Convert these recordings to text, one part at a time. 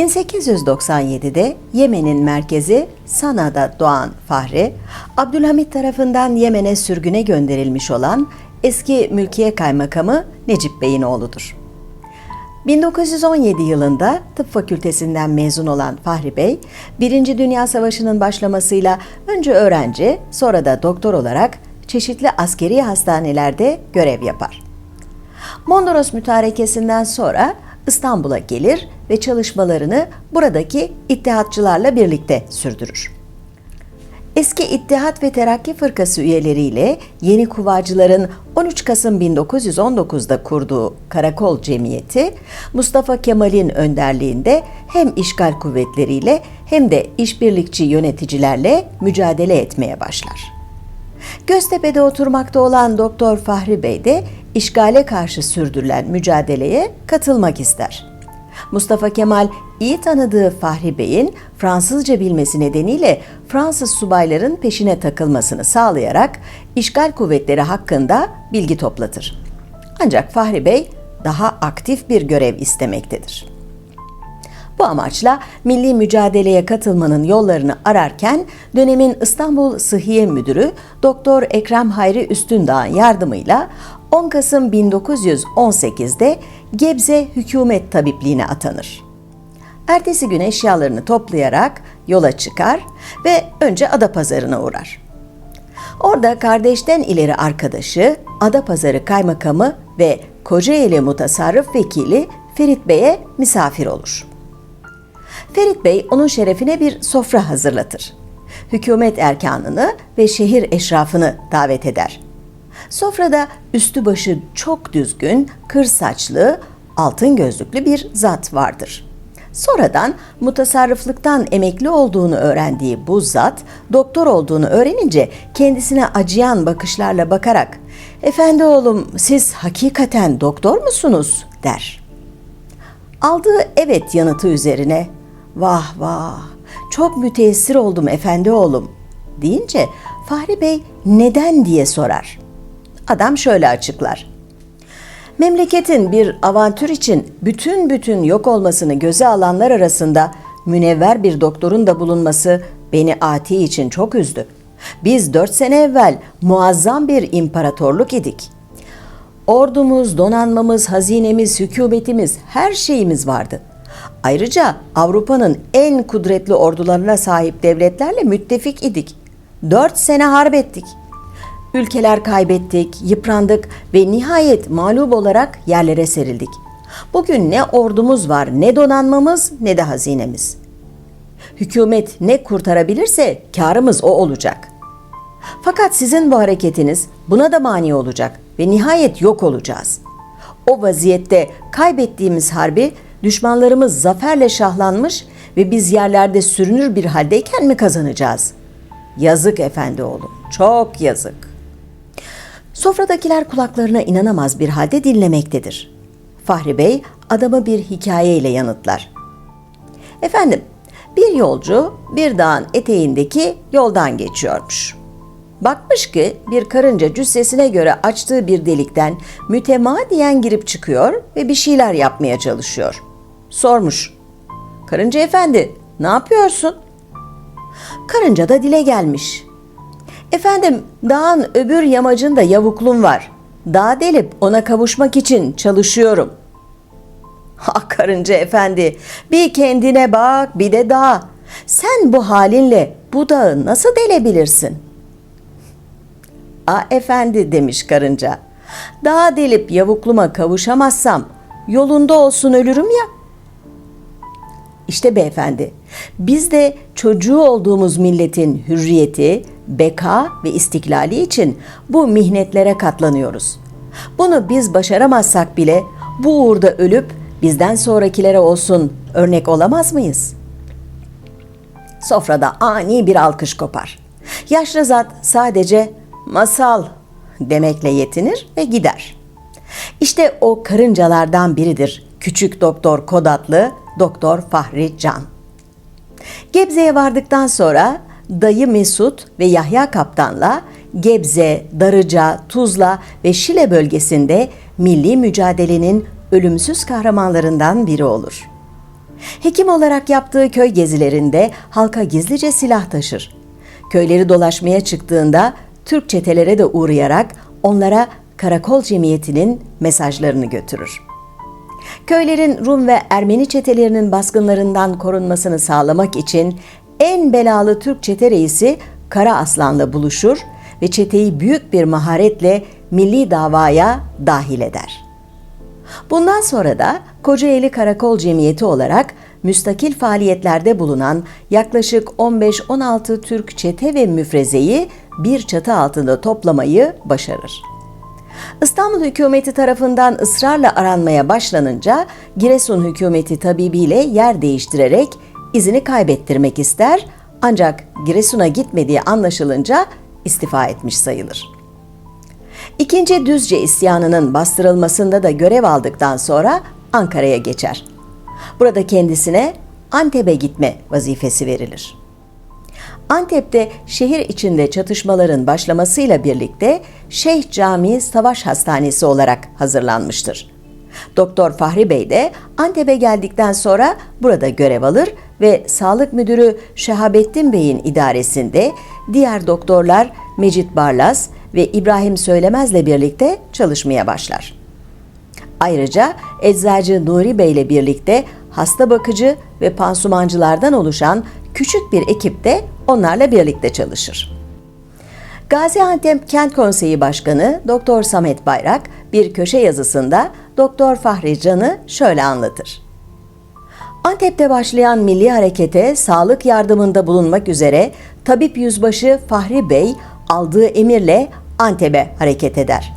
1897'de Yemen'in merkezi Sana'da doğan Fahri, Abdülhamit tarafından Yemen'e sürgüne gönderilmiş olan eski mülkiye kaymakamı Necip Bey'in oğludur. 1917 yılında tıp fakültesinden mezun olan Fahri Bey, Birinci Dünya Savaşı'nın başlamasıyla önce öğrenci, sonra da doktor olarak çeşitli askeri hastanelerde görev yapar. Mondros mütarekesinden sonra İstanbul'a gelir ve çalışmalarını buradaki ittihatçılarla birlikte sürdürür. Eski İttihat ve Terakki Fırkası üyeleriyle yeni kuvacıların 13 Kasım 1919'da kurduğu Karakol Cemiyeti, Mustafa Kemal'in önderliğinde hem işgal kuvvetleriyle hem de işbirlikçi yöneticilerle mücadele etmeye başlar. Göztepe'de oturmakta olan Doktor Fahri Bey de işgale karşı sürdürülen mücadeleye katılmak ister. Mustafa Kemal iyi tanıdığı Fahri Bey'in Fransızca bilmesi nedeniyle Fransız subayların peşine takılmasını sağlayarak işgal kuvvetleri hakkında bilgi toplatır. Ancak Fahri Bey daha aktif bir görev istemektedir. Bu amaçla milli mücadeleye katılmanın yollarını ararken dönemin İstanbul Sıhhiye Müdürü Doktor Ekrem Hayri Üstündağ'ın yardımıyla 10 Kasım 1918'de Gebze Hükümet Tabipliğine atanır. Ertesi gün eşyalarını toplayarak yola çıkar ve önce Adapazarı'na uğrar. Orada kardeşten ileri arkadaşı, Adapazarı Kaymakamı ve Kocaeli Mutasarrıf Vekili Ferit Bey'e misafir olur. Ferit Bey onun şerefine bir sofra hazırlatır. Hükümet erkanını ve şehir eşrafını davet eder. Sofrada üstü başı çok düzgün, kır saçlı, altın gözlüklü bir zat vardır. Sonradan mutasarrıflıktan emekli olduğunu öğrendiği bu zat, doktor olduğunu öğrenince kendisine acıyan bakışlarla bakarak ''Efendi oğlum siz hakikaten doktor musunuz?'' der. Aldığı evet yanıtı üzerine ''Vah vah çok müteessir oldum efendi oğlum'' deyince Fahri Bey neden diye sorar. Adam şöyle açıklar. Memleketin bir avantür için bütün bütün yok olmasını göze alanlar arasında münevver bir doktorun da bulunması beni Ati için çok üzdü. Biz dört sene evvel muazzam bir imparatorluk idik. Ordumuz, donanmamız, hazinemiz, hükümetimiz, her şeyimiz vardı. Ayrıca Avrupa'nın en kudretli ordularına sahip devletlerle müttefik idik. Dört sene harp ettik. Ülkeler kaybettik, yıprandık ve nihayet mağlup olarak yerlere serildik. Bugün ne ordumuz var, ne donanmamız, ne de hazinemiz. Hükümet ne kurtarabilirse karımız o olacak. Fakat sizin bu hareketiniz buna da mani olacak ve nihayet yok olacağız. O vaziyette kaybettiğimiz harbi düşmanlarımız zaferle şahlanmış ve biz yerlerde sürünür bir haldeyken mi kazanacağız? Yazık efendi oğlum, çok yazık. Sofradakiler kulaklarına inanamaz bir halde dinlemektedir. Fahri Bey adamı bir hikayeyle yanıtlar. Efendim, bir yolcu bir dağın eteğindeki yoldan geçiyormuş. Bakmış ki bir karınca cüssesine göre açtığı bir delikten mütemadiyen girip çıkıyor ve bir şeyler yapmaya çalışıyor. Sormuş. Karınca efendi, ne yapıyorsun? Karınca da dile gelmiş. Efendim, dağın öbür yamacında yavuklum var. Dağ delip ona kavuşmak için çalışıyorum. Ha karınca efendi, bir kendine bak, bir de dağ. Sen bu halinle bu dağı nasıl delebilirsin? A efendi demiş karınca. Dağ delip yavukluma kavuşamazsam yolunda olsun ölürüm ya. İşte beyefendi, biz de çocuğu olduğumuz milletin hürriyeti, beka ve istiklali için bu mihnetlere katlanıyoruz. Bunu biz başaramazsak bile bu uğurda ölüp bizden sonrakilere olsun örnek olamaz mıyız? Sofrada ani bir alkış kopar. Yaşlı zat sadece masal demekle yetinir ve gider. İşte o karıncalardan biridir küçük doktor Kodatlı Doktor Fahri Can. Gebze'ye vardıktan sonra dayı Mesut ve Yahya Kaptan'la Gebze, Darıca, Tuzla ve Şile bölgesinde milli mücadelenin ölümsüz kahramanlarından biri olur. Hekim olarak yaptığı köy gezilerinde halka gizlice silah taşır. Köyleri dolaşmaya çıktığında Türk çetelere de uğrayarak onlara Karakol Cemiyeti'nin mesajlarını götürür. Köylerin Rum ve Ermeni çetelerinin baskınlarından korunmasını sağlamak için en belalı Türk çete reisi Kara Aslan'la buluşur ve çeteyi büyük bir maharetle milli davaya dahil eder. Bundan sonra da Kocaeli Karakol Cemiyeti olarak müstakil faaliyetlerde bulunan yaklaşık 15-16 Türk çete ve müfrezeyi bir çatı altında toplamayı başarır. İstanbul hükümeti tarafından ısrarla aranmaya başlanınca Giresun hükümeti tabibiyle yer değiştirerek izini kaybettirmek ister ancak Giresun'a gitmediği anlaşılınca istifa etmiş sayılır. İkinci Düzce isyanının bastırılmasında da görev aldıktan sonra Ankara'ya geçer. Burada kendisine Antep'e gitme vazifesi verilir. Antep'te şehir içinde çatışmaların başlamasıyla birlikte Şeyh Camii Savaş Hastanesi olarak hazırlanmıştır. Doktor Fahri Bey de Antep'e geldikten sonra burada görev alır ve Sağlık Müdürü Şehabettin Bey'in idaresinde diğer doktorlar Mecit Barlas ve İbrahim Söylemez'le birlikte çalışmaya başlar. Ayrıca eczacı Nuri Bey ile birlikte hasta bakıcı ve pansumancılardan oluşan küçük bir ekip de onlarla birlikte çalışır. Gaziantep Kent Konseyi Başkanı Doktor Samet Bayrak bir köşe yazısında Doktor Fahri Can'ı şöyle anlatır. Antep'te başlayan milli harekete sağlık yardımında bulunmak üzere Tabip Yüzbaşı Fahri Bey aldığı emirle Antep'e hareket eder.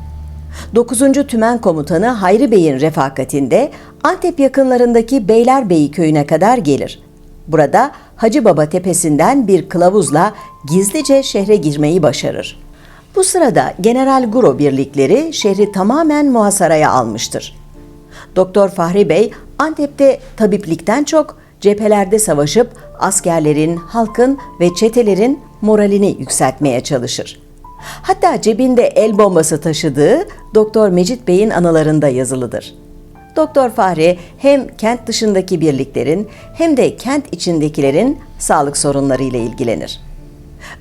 9. Tümen Komutanı Hayri Bey'in refakatinde Antep yakınlarındaki Beylerbeyi köyüne kadar gelir. Burada Hacı Baba tepesinden bir kılavuzla gizlice şehre girmeyi başarır. Bu sırada General Guro birlikleri şehri tamamen muhasaraya almıştır. Doktor Fahri Bey Antep'te tabiplikten çok cephelerde savaşıp askerlerin, halkın ve çetelerin moralini yükseltmeye çalışır. Hatta cebinde el bombası taşıdığı Doktor Mecit Bey'in anılarında yazılıdır. Doktor Fahri hem kent dışındaki birliklerin hem de kent içindekilerin sağlık sorunları ile ilgilenir.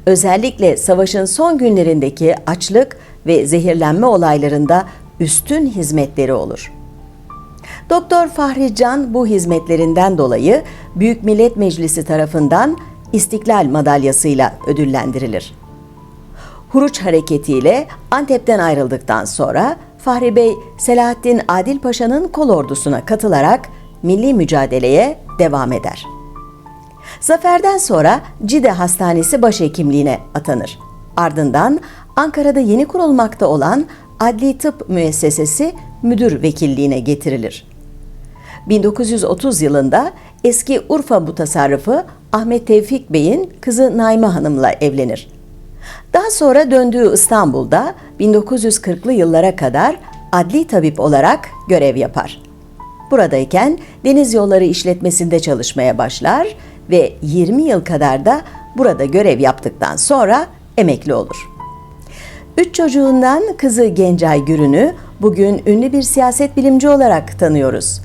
Özellikle savaşın son günlerindeki açlık ve zehirlenme olaylarında üstün hizmetleri olur. Doktor Fahri Can bu hizmetlerinden dolayı Büyük Millet Meclisi tarafından İstiklal Madalyası'yla ödüllendirilir. Huruç hareketiyle Antep'ten ayrıldıktan sonra Fahri Bey Selahattin Adil Paşa'nın kol ordusuna katılarak milli mücadeleye devam eder. Zaferden sonra Cide Hastanesi başhekimliğine atanır. Ardından Ankara'da yeni kurulmakta olan Adli Tıp Müessesesi müdür vekilliğine getirilir. 1930 yılında eski Urfa mutasarrıfı Ahmet Tevfik Bey'in kızı Naime Hanım'la evlenir. Daha sonra döndüğü İstanbul'da 1940'lı yıllara kadar adli tabip olarak görev yapar. Buradayken deniz yolları işletmesinde çalışmaya başlar ve 20 yıl kadar da burada görev yaptıktan sonra emekli olur. Üç çocuğundan kızı Gencay Gürün'ü bugün ünlü bir siyaset bilimci olarak tanıyoruz.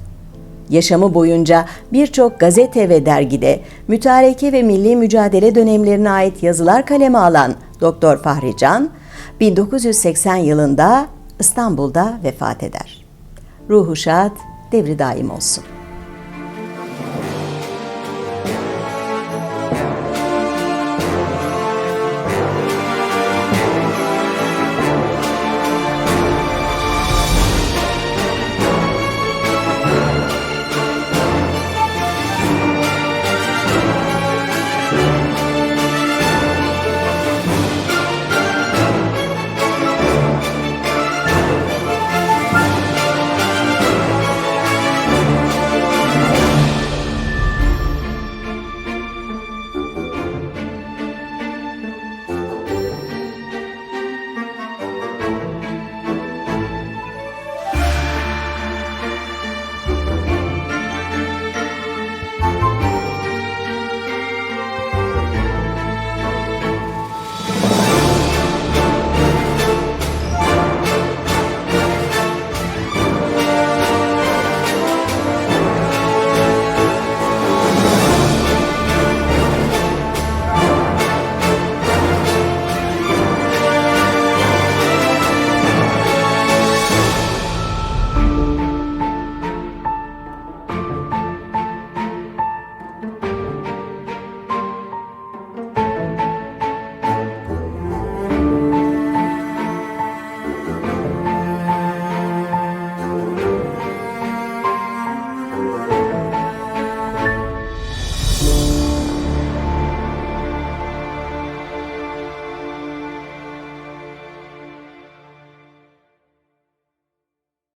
Yaşamı boyunca birçok gazete ve dergide mütareke ve milli mücadele dönemlerine ait yazılar kaleme alan Doktor Fahri Can, 1980 yılında İstanbul'da vefat eder. Ruhu şad, devri daim olsun.